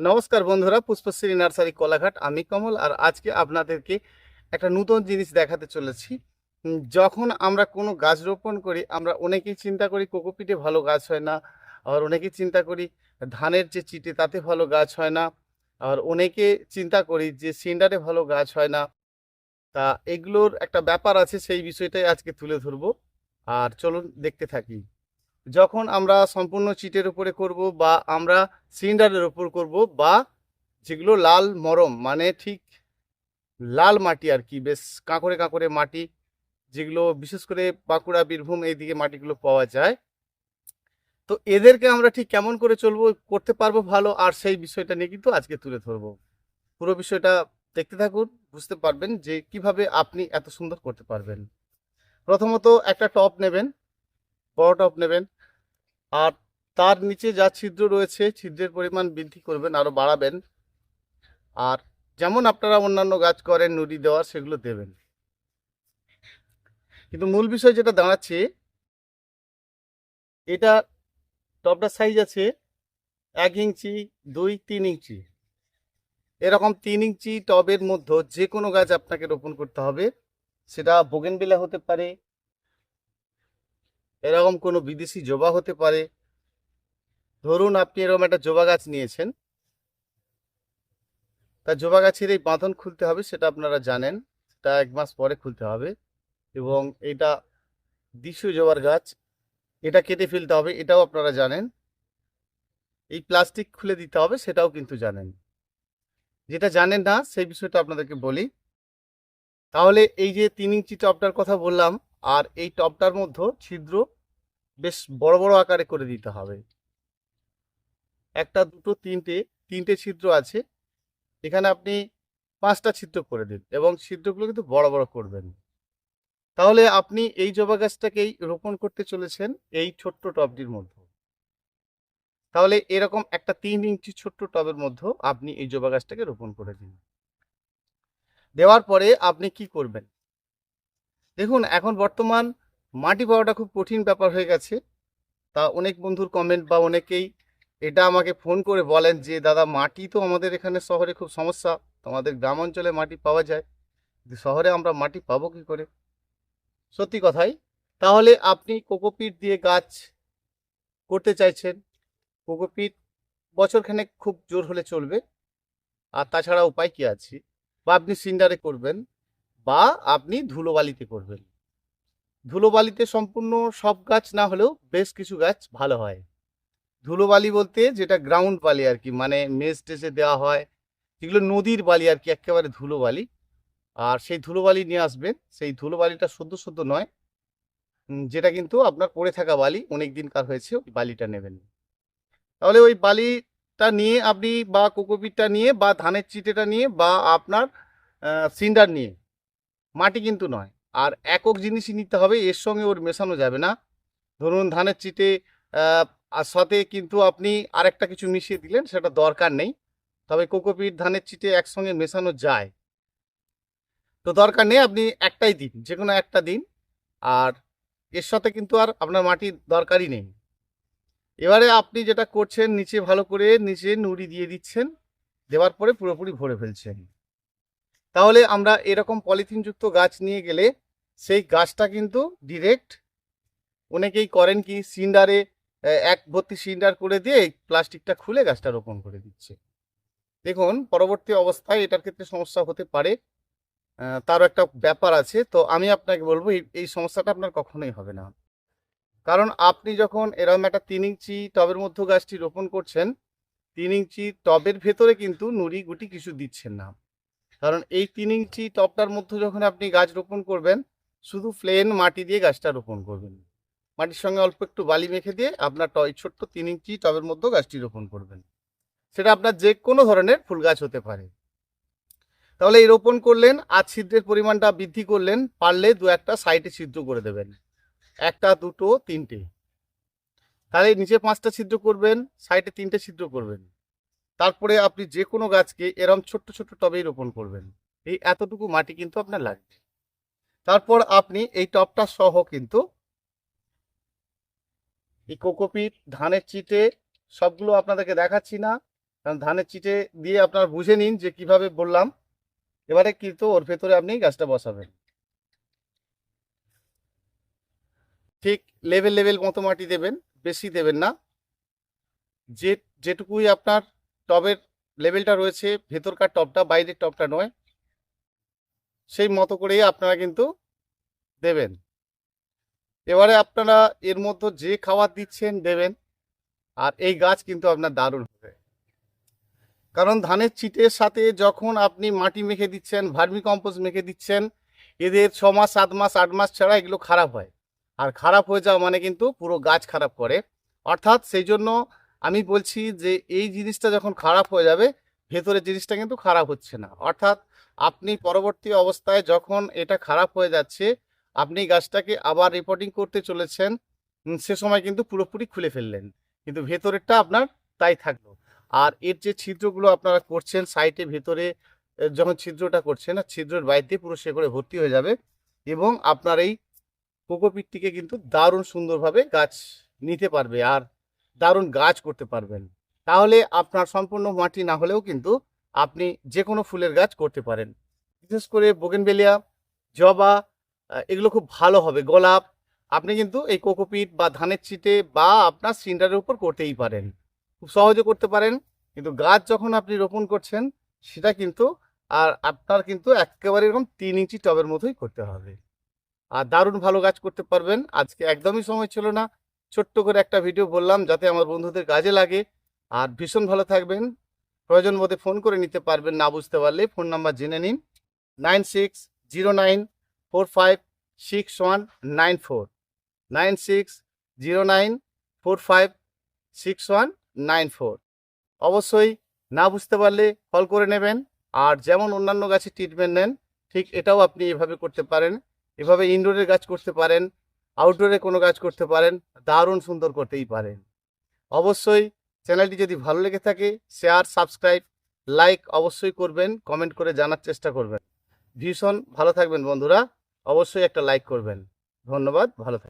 নমস্কার বন্ধুরা, পুষ্পশ্রী নার্সারি কোলাঘাট। আমি কমল আর আজকে আপনাদেরকে একটা নতুন জিনিস দেখাতে চলেছি। যখন আমরা কোনো গাছ রোপণ করি, আমরা অনেকেই চিন্তা করি কোকোপিটে ভালো গাছ হয় না। আর অনেকেই চিন্তা করি ধানের যে চিটে, তাতে ভালো গাছ হয় না। আর অনেকে চিন্তা করি যে সিন্ডারে ভালো গাছ হয় না। তা এগুলোর একটা ব্যাপার আছে, সেই বিষয়টাই আজকে তুলে ধরবো। আর চলুন দেখতে থাকি। যখন আমরা সম্পূর্ণ চিটের উপরে করব বা আমরা সিলিন্ডারের উপর করব বা যেগুলো লাল মরম মানে ঠিক লাল মাটি আর কি, বেশ কাঁকড়ে কাঁকড়ে মাটি, যেগুলো বিশেষ করে বাঁকুড়া, বীরভূম এইদিকে মাটিগুলো পাওয়া যায়, তো এদেরকে আমরা ঠিক কেমন করে চলবো, করতে পারব ভালো, আর সেই বিষয়টা নিয়ে কিন্তু আজকে তুলে ধরবো। পুরো বিষয়টা দেখতে থাকুন, বুঝতে পারবেন যে কীভাবে আপনি এত সুন্দর করতে পারবেন। প্রথমত একটা টপ নেবেন, বড় টপ নেবেন আর তার নিচে যা ছিদ্র রয়েছে, ছিদ্রের পরিমাণ বৃদ্ধি করবেন আরও বাড়াবেন। আর যেমন আপনারা অন্যান্য গাছ করেন, নুড়ি দেওয়ার, সেগুলো দেবেন। কিন্তু মূল বিষয় যেটা দাঁড়াচ্ছে, এটা টপটার সাইজ আছে এক ইঞ্চি, দুই, তিন ইঞ্চি। এরকম তিন ইঞ্চি টবের মধ্যে যে কোনো গাছ আপনাকে রোপণ করতে হবে। সেটা বোগেনবিলা হতে পারে এরকম কোনো বিদেশি জবা হতে পারে। ধরুন আপনি এরকম একটা জবা গাছ নিয়েছেন। তা জবা গাছের এই বাঁধন খুলতে হবে, সেটা আপনারা জানেন। সেটা এক মাস পরে খুলতে হবে এবং এটা দেশীয় জবার গাছ, এটা কেটে ফেলতে হবে, এটাও আপনারা জানেন। এই প্লাস্টিক খুলে দিতে হবে, সেটাও কিন্তু জানেন। যেটা জানেন না, সেই বিষয়টা আপনাদেরকে বলি। তাহলে এই যে তিন ইঞ্চি টপটার কথা বললাম আর এই টপটার মধ্যে ছিদ্র বেশ বড় বড় আকারে করে দিতে হবে। একটা, দুটো, তিনটে তিনটে ছিদ্র আছে। এখানে আপনি পাঁচটা ছিদ্র করে দিন এবং ছিদ্রগুলো কিন্তু বড় বড় করবেন। তাহলে আপনি এই জবা গাছটাকেই রোপণ করতে চলেছেন এই ছোট্ট টবটির মধ্যে। তাহলে এরকম একটা তিন ইঞ্চি ছোট্ট টবের মধ্যে আপনি এই জবা গাছটাকে রোপণ করে দিন। দেওয়ার পরে আপনি কি করবেন? দেখুন, এখন বর্তমান মাটি পাওয়াটা খুব কঠিন ব্যাপার হয়ে গেছে। তা অনেক বন্ধুর কমেন্ট বা অনেকেই এটা আমাকে ফোন করে বলেন যে, দাদা, মাটি তো আমাদের এখানে শহরে খুব সমস্যা। আমাদের গ্রাম অঞ্চলে মাটি পাওয়া যায়। শহরে আমরা মাটি পাবো কি করে? সত্যি কথাই, তাহলে আপনি কোকোপিট দিয়ে গাছ করতে চাইছেন কোকোপিট বছরখানেক খুব জোর হলে চলবে। আর তাছাড়া উপায় কি আছে? বা আপনি সিন্ডারে করবেন। বা আপনি ধুলোবালিতে করবেন। ধুলোবালিতে সম্পূর্ণ সব গাছ না হলেও বেশ কিছু গাছ ভালো হয়। ধুলোবালি বলতে যেটা গ্রাউন্ড বালি আর কি মানে মেজ টেসে দেওয়া হয় যেগুলো নদীর বালি আর কি, একেবারে ধুলোবালি। আর সেই ধুলোবালি নিয়ে আসবেন, সেই ধুলোবালিটা সদ্য সদ্য নয় যেটা কিন্তু আপনার পড়ে থাকা বালি অনেক দিনকার হয়েছে, ওই বালিটা নেবেন। তাহলে ওই বালিটা নিয়ে আপনি বা কোকোপিটটা নিয়ে বা ধানের চিটেটা নিয়ে বা আপনার সিন্ডার নিয়ে মাটি কিন্তু নয়। আর একক জিনিসই নিতে হবে, এর সঙ্গে ওর মেশানো যাবে না। ধরুন ধানের চিটে আর সাথে কিন্তু আপনি আরেকটা কিছু মিশিয়ে দিলেন, সেটা দরকার নেই। তবে কোকোপিট ধানের চিটে একসঙ্গে মেশানো যায়। তো দরকার নেই, আপনি একটাই দিন যে কোনো একটা দিন। আর এর সাথে কিন্তু আর আপনার মাটির দরকারই নেই। এবারে আপনি যেটা করছেন, নিচে ভালো করে, নিচে নুড়ি দিয়ে দিচ্ছেন। দেওয়ার পরে পুরোপুরি ভরে ফেলছেন। তাহলে আমরা এরকম পলিথিনযুক্ত গাছ নিয়ে গেলে সেই গাছটা কিন্তু ডিরেক্ট অনেকেই করেন কি সিন্ডারে এক ভর্তি সিন্ডার করে দিয়ে প্লাস্টিকটা খুলে গাছটা রোপণ করে দিচ্ছে। দেখুন, পরবর্তী অবস্থায় এটার ক্ষেত্রে সমস্যা হতে পারে। তারও একটা ব্যাপার আছে। তো আমি আপনাকে বলব, এই এই সমস্যাটা আপনার কখনোই হবে না। কারণ আপনি যখন এরকম একটা তিন ইঞ্চি টবের মধ্যে গাছটি রোপণ করছেন, তিন ইঞ্চি টবের ভেতরে কিন্তু নুড়ি গুটি কিছু দিচ্ছেন না। কারণ এই তিন ইঞ্চি টবটার মধ্যে যখন আপনি গাছ রোপণ করবেন, শুধু প্লেন মাটি দিয়ে গাছটা রোপণ করবেন। মাটির সঙ্গে অল্প একটু বালি মেখে দিয়ে আপনার টয় ছোট্ট তিন ইঞ্চি টবের মধ্যে গাছটি রোপণ করবেন। সেটা আপনার যে কোনো ধরনের ফুল গাছ হতে পারে। তাহলে এই রোপণ করলেন আর ছিদ্রের পরিমাণটা বৃদ্ধি করলেন, পারলে দু একটা সাইডে ছিদ্র করে দেবেন। একটা, দুটো, তিনটে। তাহলে নিচে পাঁচটা ছিদ্র করবেন, সাইডে তিনটে ছিদ্র করবেন। তারপরে আপনি যে কোনো গাছকে এরম ছোট্ট ছোট্ট টবেই রোপণ করবেন। এই এতটুকু মাটি কিন্তু আপনার লাগবে। তারপর আপনি এই টবটা সহ কিন্তু এই কোকোপিট, ধানের চিটে সবগুলো আপনাদেরকে দেখাচ্ছি না, কারণ ধানের চিটে দিয়ে আপনার বুঝে নিন যে কীভাবে বললাম। এবারে কিন্তু ওর ভেতরে আপনি গাছটা বসাবেন। ঠিক লেভেল লেভেল মতো মাটি দেবেন, বেশি দেবেন না। যে, যেটুকুই আপনার টবের লেভেলটা রয়েছে, ভেতরকার টবটা, বাইরের টবটা নয়। সেই মতো করেই আপনারা কিন্তু দেবেন। এবারে আপনারা এর মধ্যে যে খাবার দিচ্ছেন দেবেন, আর এই গাছ কিন্তু আপনার দারুণ হবে। কারণ ধানের চিটের সাথে যখন আপনি মাটি মেখে দিচ্ছেন ভার্মি কম্পোস্ট মেখে দিচ্ছেন, এদের ছ মাস, সাত মাস, আট মাস ছাড়া এগুলো খারাপ হয়। আর খারাপ হয়ে যাওয়া মানে কিন্তু পুরো গাছ খারাপ করে। অর্থাৎ সেই জন্য আমি বলছি যে, এই জিনিসটা যখন খারাপ হয়ে যাবে, ভেতরের জিনিসটা কিন্তু খারাপ হচ্ছে না। অর্থাৎ আপনি পরবর্তী অবস্থায় যখন এটা খারাপ হয়ে যাচ্ছে, আপনি গাছটাকে আবার রিপোর্টিং করতে চলেছেন সে সময় কিন্তু পুরোপুরি খুলে ফেললেন। কিন্তু ভেতরেরটা আপনার তাই থাকল। আর এর যে ছিদ্রগুলো আপনারা করছেন সাইটে ভেতরে যখন ছিদ্রটা করছেন, আর ছিদ্রের বাইরে দিয়ে পুরো সে করে ভর্তি হয়ে যাবে এবং আপনার এই কোকোপিটটিকে কিন্তু দারুণ সুন্দরভাবে গাছ নিতে পারবে। আর দারুণ গাছ করতে পারবেন। তাহলে আপনার সম্পূর্ণ মাটি না হলেও কিন্তু আপনি যে কোনো ফুলের গাছ করতে পারেন। বিশেষ করে বোগেনবেলিয়া জবা এগুলো খুব ভালো হবে। গোলাপ, আপনি কিন্তু এই কোকোপিট বা ধানের চিটে বা আপনার সিন্ডারের উপর করতেই পারেন। খুব সহজে করতে পারেন, কিন্তু গাছ যখন আপনি রোপণ করছেন, সেটা কিন্তু আর আপনার কিন্তু একেবারে এরকম তিন ইঞ্চি টবের মতোই করতে হবে। আর দারুণ ভালো গাছ করতে পারবেন। আজকে একদমই সময় ছিল না। ছোট্ট করে একটা ভিডিও বললাম যাতে আমার বন্ধুদের কাজে লাগে। আর ভীষণ ভালো থাকবেন। প্রয়োজন বোধে ফোন করে নিতে পারবেন না বুঝতে পারলে। ফোন নাম্বার জেনে নিন। Nine six zero nine four five six one nine four nine six zero nine four five six one nine four অবশ্যই না বুঝতে পারলে কল করে নেবেন। আর যেমন অন্যান্য গাছে ট্রিটমেন্ট নেন, ঠিক এটাও আপনি এভাবে করতে পারেন। এভাবে ইনডোরের গাছ করতে পারেন। আউটডোরে কোনো কাজ করতে পারেন, দারুণ সুন্দর করতেই পারেন। অবশ্যই চ্যানেলটি যদি ভালো লেগে থাকে শেয়ার সাবস্ক্রাইব লাইক অবশ্যই করবেন কমেন্ট করে জানার চেষ্টা করবেন। ভীষণ ভালো থাকবেন বন্ধুরা, অবশ্যই একটা লাইক করবেন। ধন্যবাদ, ভালো থাকবেন।